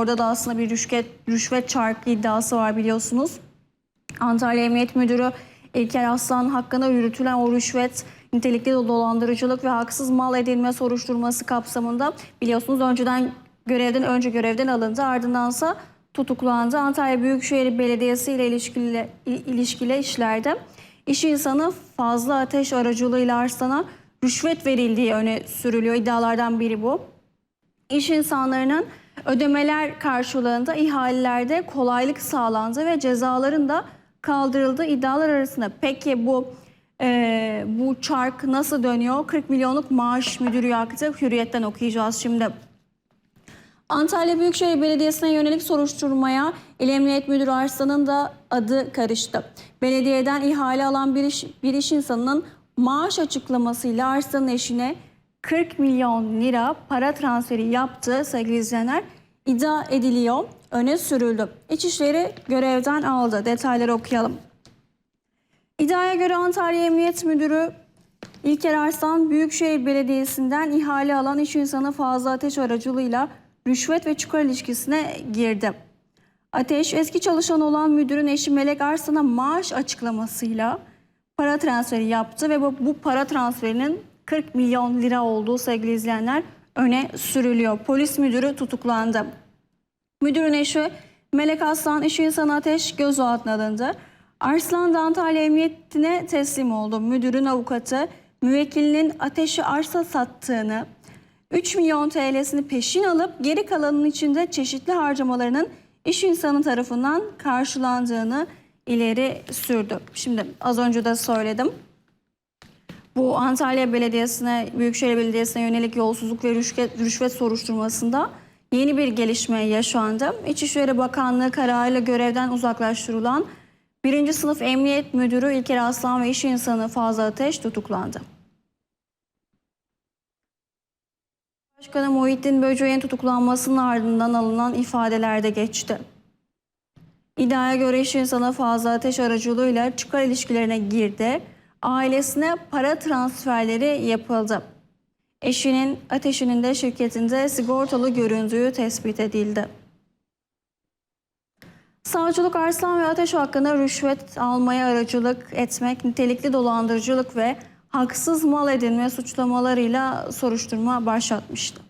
Orada da aslında bir rüşvet, rüşvet çarkı iddiası var biliyorsunuz. Antalya Emniyet Müdürü İlker Aslan hakkında yürütülen o rüşvet, nitelikli dolandırıcılık ve haksız mal edinme soruşturması kapsamında biliyorsunuz önceden görevden önce görevden alındı ardındansa tutuklandı. Antalya Büyükşehir Belediyesi ile ilişkili, ilişkili işlerde iş insanı fazla ateş aracılığıyla Arslan'a rüşvet verildiği öne sürülüyor. İddialardan biri bu. İş insanlarının ödemeler karşılığında ihalelerde kolaylık sağlandı ve cezaların da kaldırıldığı iddialar arasında. Peki bu e, bu çark nasıl dönüyor? 40 milyonluk maaş müdürü yaktı. Hürriyetten okuyacağız şimdi. Antalya Büyükşehir Belediyesi'ne yönelik soruşturmaya İl Emniyet Müdürü Arslan'ın da adı karıştı. Belediyeden ihale alan bir iş, bir iş insanının maaş açıklamasıyla Arslan'ın eşine 40 milyon lira para transferi yaptığı sevgili izleyenler iddia ediliyor. Öne sürüldü. İçişleri görevden aldı. Detayları okuyalım. İddiaya göre Antalya Emniyet Müdürü İlker Arslan Büyükşehir Belediyesi'nden ihale alan iş insanı Fazla Ateş aracılığıyla rüşvet ve çıkar ilişkisine girdi. Ateş eski çalışan olan müdürün eşi Melek Arslan'a maaş açıklamasıyla para transferi yaptı ve bu, bu para transferinin 40 milyon lira olduğu sevgili izleyenler öne sürülüyor. Polis müdürü tutuklandı. Müdürün eşi Melek Aslan, iş insanı Ateş gözaltına alındı. Arslan da Antalya Emniyetine teslim oldu. Müdürün avukatı müvekkilinin Ateş'e arsa sattığını, 3 milyon TL'sini peşin alıp geri kalanın içinde çeşitli harcamalarının iş insanı tarafından karşılandığını ileri sürdü. Şimdi az önce de söyledim. Bu Antalya Belediyesi'ne, Büyükşehir Belediyesi'ne yönelik yolsuzluk ve rüşvet, rüşvet soruşturmasında yeni bir gelişme yaşandı. İçişleri Bakanlığı kararıyla görevden uzaklaştırılan 1. sınıf Emniyet Müdürü İlker Aslan ve iş insanı Fazıl Ateş tutuklandı. Başkanı Muhittin Böceğin tutuklanmasının ardından alınan ifadelerde geçti. İddiaya göre iş insanı Fazıl Ateş aracılığıyla çıkar ilişkilerine girdi. Ailesine para transferleri yapıldı. Eşinin ateşinin de şirketinde sigortalı göründüğü tespit edildi. Savcılık Arslan ve Ateş hakkında rüşvet almaya aracılık etmek, nitelikli dolandırıcılık ve haksız mal edinme suçlamalarıyla soruşturma başlatmıştı.